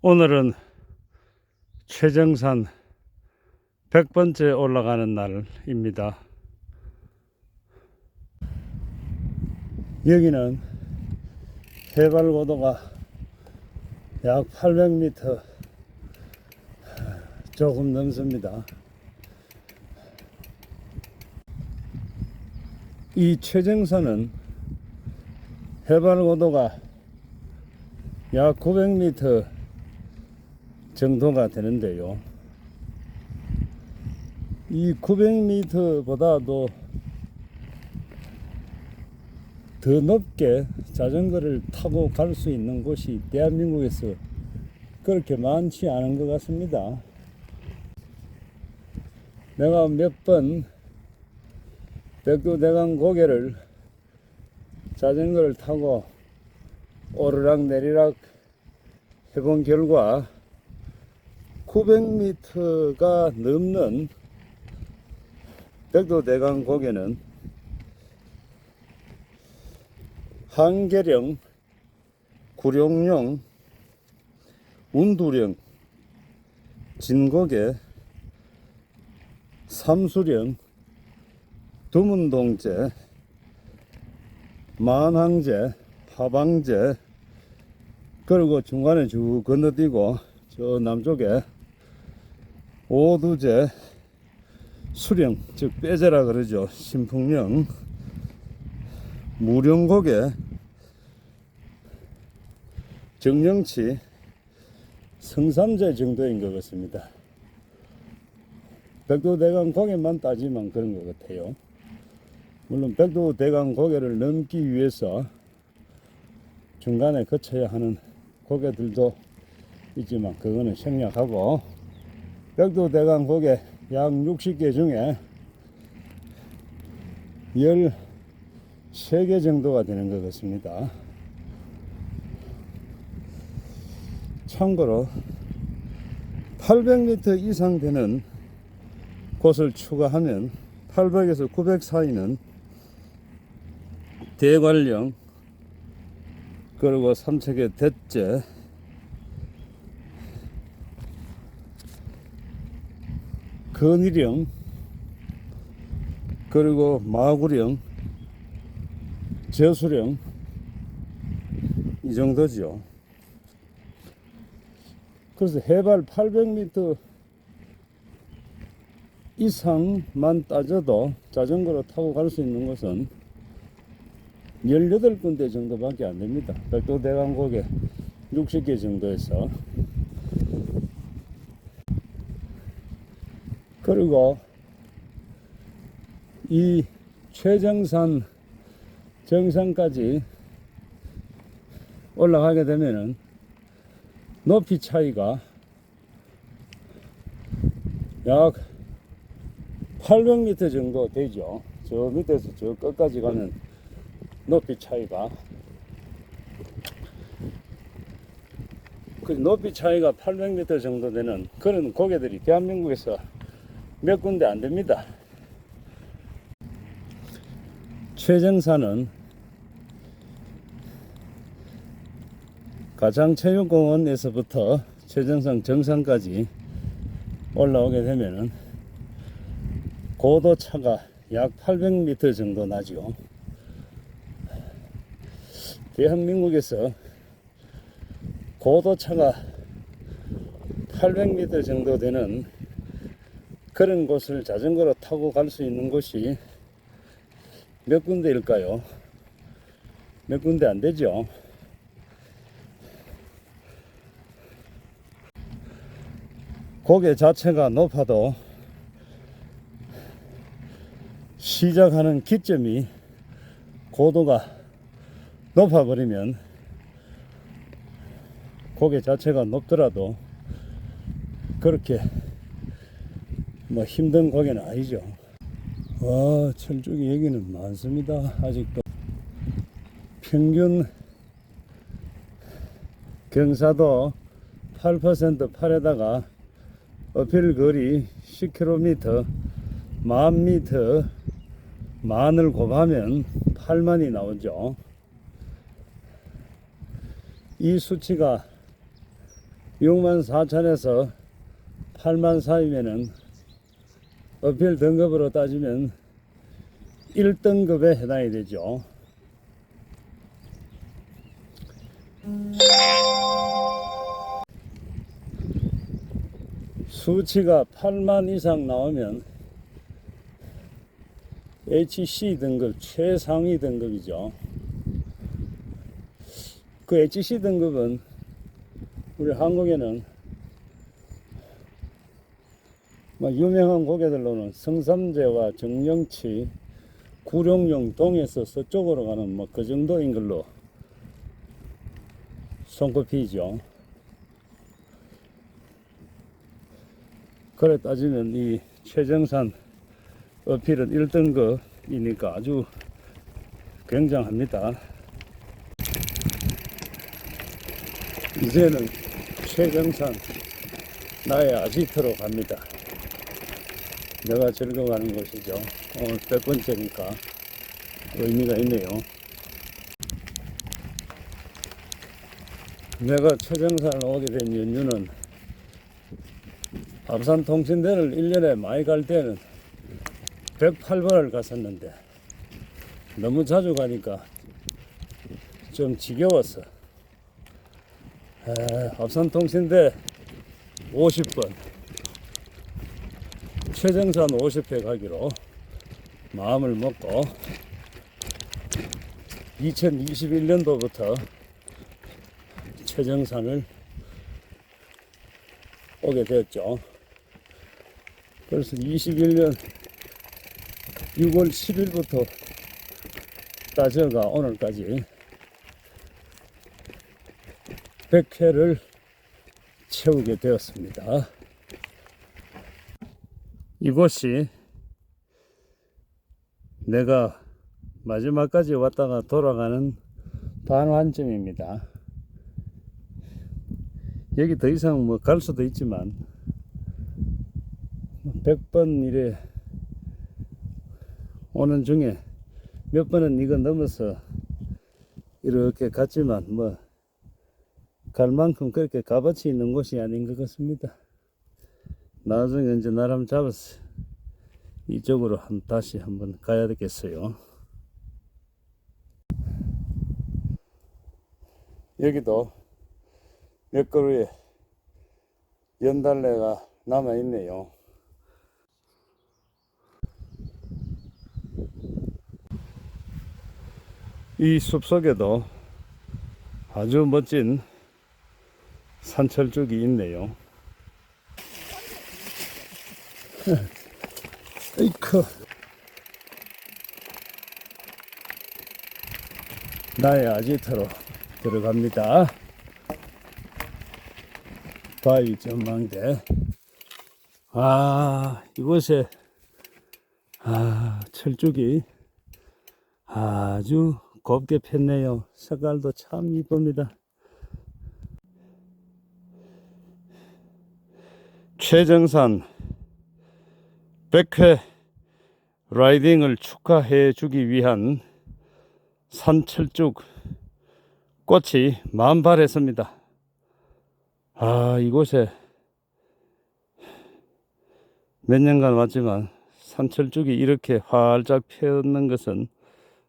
오늘은 최정산 100번째 올라가는 날입니다. 여기는 해발 고도가 약 800m 조금 넘습니다. 이 최정산은 해발 고도가 약 900m 정도가 되는데요. 이 900m보다도 더 높게 자전거를 타고 갈 수 있는 곳이 대한민국에서 그렇게 많지 않은 것 같습니다. 내가 몇 번 백두대간 고개를 자전거를 타고 오르락 내리락 해본 결과 900m가 넘는 백두대간 고개는 한계령, 구룡령, 운두령, 진고개, 삼수령, 두문동제, 만항제, 파방제, 그리고 중간에 쭉 건너뛰고 저 남쪽에 오두제, 수령, 즉 빼제라 그러죠. 신풍령, 무령고개, 정령치, 성삼제 정도인 것 같습니다. 백두대간 고개만 따지면 그런 것 같아요. 물론 백두대간 고개를 넘기 위해서 중간에 거쳐야 하는 고개들도 있지만 그거는 생략하고 백두대간 고개 약 60개 중에 13개 정도가 되는 것 같습니다. 참고로 800m 이상 되는 곳을 추가하면 800에서 900 사이는 대관령 그리고 삼척의 대째 건의령 그리고 마구령 저수령 이 정도죠. 그래서 해발 800m 이상만 따져도 자전거로 타고 갈 수 있는 곳은 18군데 정도밖에 안 됩니다. 백도대왕곡에 60개 정도에서. 그리고 이 최정산 정상까지 올라가게 되면은 높이 차이가 약 800m 정도 되죠. 저 밑에서 저 끝까지 가면 높이 차이가 그 높이 차이가 800m 정도 되는 그런 고개들이 대한민국에서 몇 군데 안 됩니다. 최정산은 가장체육공원에서부터 최정상 정상까지 올라오게 되면은 고도 차가 약 800m 정도 나죠. 대한민국에서 고도 차가 800m 정도 되는 그런 곳을 자전거로 타고 갈 수 있는 곳이 몇 군데일까요? 몇 군데 안 되죠. 고개 자체가 높아도 시작하는 기점이 고도가 높아버리면 고개 자체가 높더라도 그렇게 뭐 힘든 고개는 아니죠. 와, 철쭉이 여기는 많습니다. 아직도. 평균 경사도 8% 팔에다가 어필 거리 10km, 만 미터, 만을 곱하면 8만이 나오죠. 이 수치가 6만 4천에서 8만 사이면은 어필 등급으로 따지면 1등급에 해당이 되죠. 수치가 8만 이상 나오면 HC 등급 최상위 등급이죠. 그 HC 등급은 우리 한국에는 막 유명한 고개들로는 성삼재와 정영치, 구룡용, 동에서 서쪽으로 가는 뭐 그 정도인 걸로 손꼽히죠. 그래 따지면 이 최정산 어필은 1등급이니까 아주 굉장합니다. 이제는 최정산 나의 아지트로 갑니다. 내가 즐거워하는 곳이죠. 오늘 100번째니까 의미가 있네요. 내가 최정산을 오게 된 연유는 밥산 통신대를 1년에 많이 갈 때는 108번을 갔었는데 너무 자주 가니까 좀 지겨웠어. 에, 밥산 통신대 50번, 최정산 50회 가기로 마음을 먹고 2021년도부터 최정산을 오게 되었죠. 그래서 21년 6월 10일부터 따져가 오늘까지 100회를 채우게 되었습니다. 이곳이 내가 마지막까지 왔다가 돌아가는 반환점입니다. 여기 더 이상 뭐 갈 수도 있지만 100번 이래 오는 중에 몇 번은 이거 넘어서 이렇게 갔지만 뭐 갈 만큼 그렇게 값어치 있는 곳이 아닌 것 같습니다. 나중에 이제 나름 잡아서 이쪽으로 한 다시 한번 가야 되겠어요. 여기도 몇 그루의 연달래가 남아 있네요. 이 숲속에도 아주 멋진 산철쭉이 있네요. 에이크. 나의 아지트로 들어갑니다. 바위 전망대. 아, 이곳에, 아, 철쭉이 아주 곱게 폈네요. 색깔도 참 이쁩니다. 최정산 100회 라이딩을 축하해 주기 위한 산철쭉 꽃이 만발했습니다. 아, 이곳에 몇 년간 왔지만 산철쭉이 이렇게 활짝 피었는 것은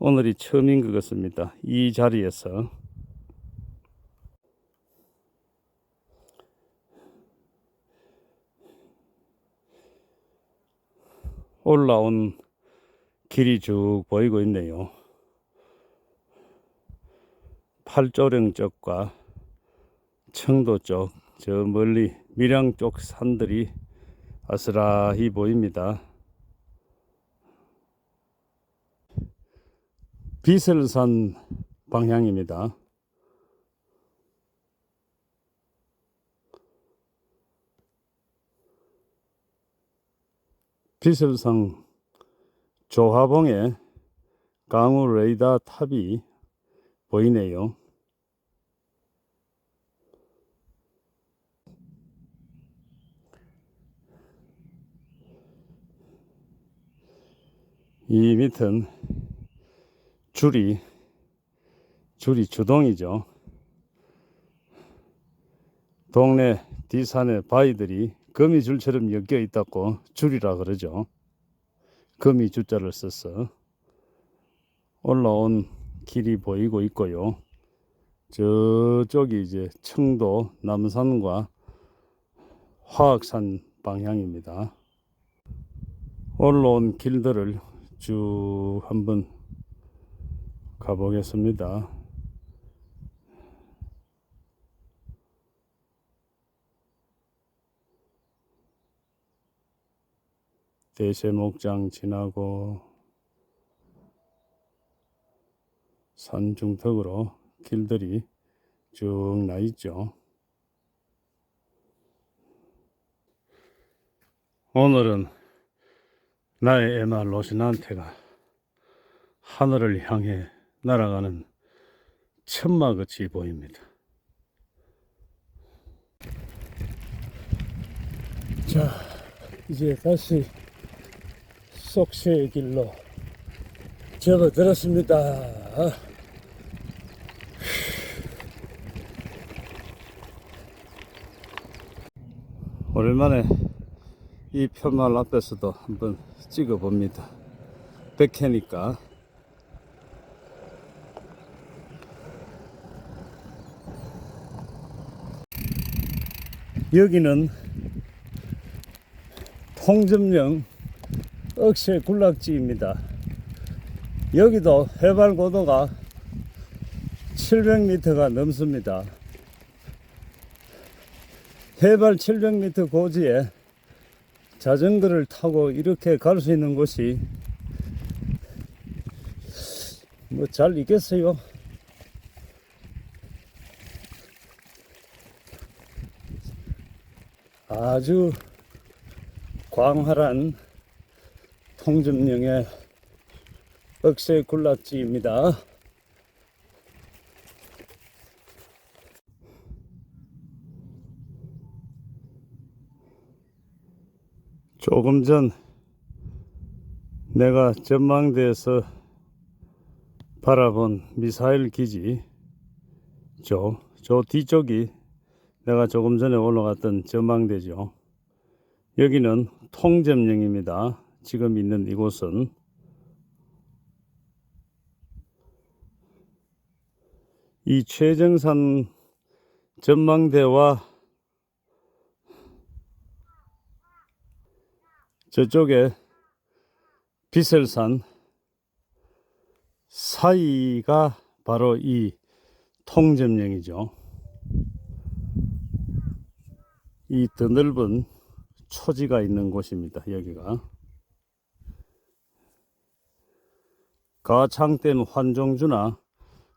오늘이 처음인 것 같습니다. 이 자리에서. 올라온 길이 쭉 보이고 있네요. 팔조령 쪽과 청도 쪽, 저 멀리 밀양 쪽 산들이 아스라히 보입니다. 비설산 방향입니다. 비설산 조화봉에 강우 레이더 탑이 보이네요. 이 밑은 줄이 줄이 주동이죠. 동네 뒷산에 바위들이 거미줄처럼 엮여 있다고 줄이라 그러죠. 거미 주자를 써서 올라온 길이 보이고 있고요. 저쪽이 이제 청도 남산과 화학산 방향입니다. 올라온 길들을 쭉 한번 가보겠습니다. 대세 목장 지나고 산 중턱으로 길들이 쭉 나 있죠. 오늘은 나의 에마 로시난테가 하늘을 향해 날아가는 천마같이 보입니다. 자, 이제 다시 속세의 길로 접어들었습니다. 오랜만에 이 편말 앞에서도 한번 찍어 봅니다. 백해니까. 여기는 통점령 억새 군락지입니다. 여기도 해발 고도가 700m가 넘습니다. 해발 700m 고지에 자전거를 타고 이렇게 갈 수 있는 곳이 뭐 잘 있겠어요? 아주 광활한 통점령의 억새 군락지입니다. 조금 전 내가 전망대에서 바라본 미사일 기지 저, 저 뒤쪽이 내가 조금 전에 올라갔던 전망대죠. 여기는 통점령입니다. 지금 있는 이곳은 이 최정산 전망대와 저쪽에 비설산 사이가 바로 이 통점령이죠. 이 드넓은 초지가 있는 곳입니다. 여기가 가창댐 환종주나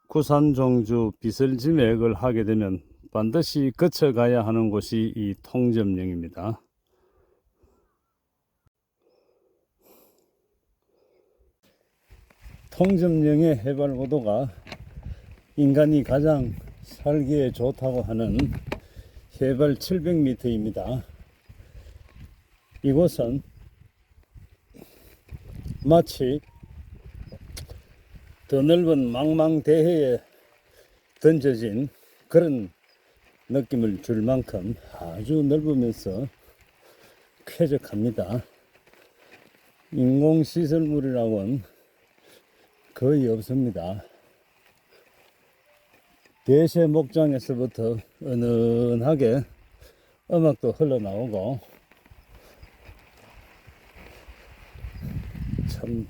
구산종주 비설지맥을 하게 되면 반드시 거쳐가야 하는 곳이 이 통점령입니다. 통점령의 해발 고도가 인간이 가장 살기에 좋다고 하는 해발 700m입니다. 이곳은 마치 더 넓은 망망대해에 던져진 그런 느낌을 줄 만큼 아주 넓으면서 쾌적합니다. 인공시설물이라고는 거의 없습니다. 대세 목장에서부터 은은하게 음악도 흘러나오고 참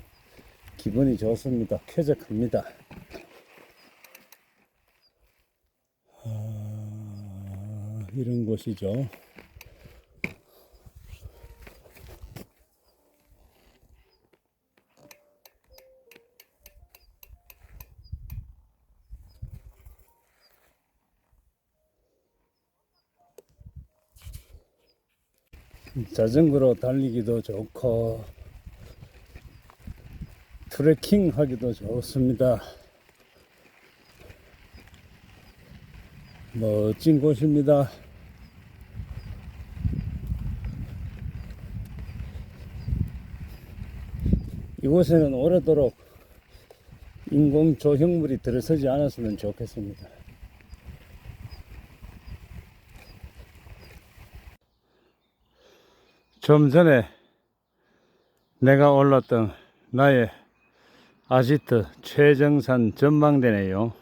기분이 좋습니다. 쾌적합니다. 아, 이런 곳이죠. 자전거로 달리기도 좋고 트레킹 하기도 좋습니다. 멋진 곳입니다. 이곳에는 오래도록 인공 조형물이 들어서지 않았으면 좋겠습니다. 좀 전에 내가 올랐던 나의 아지트 최정산 전망대네요.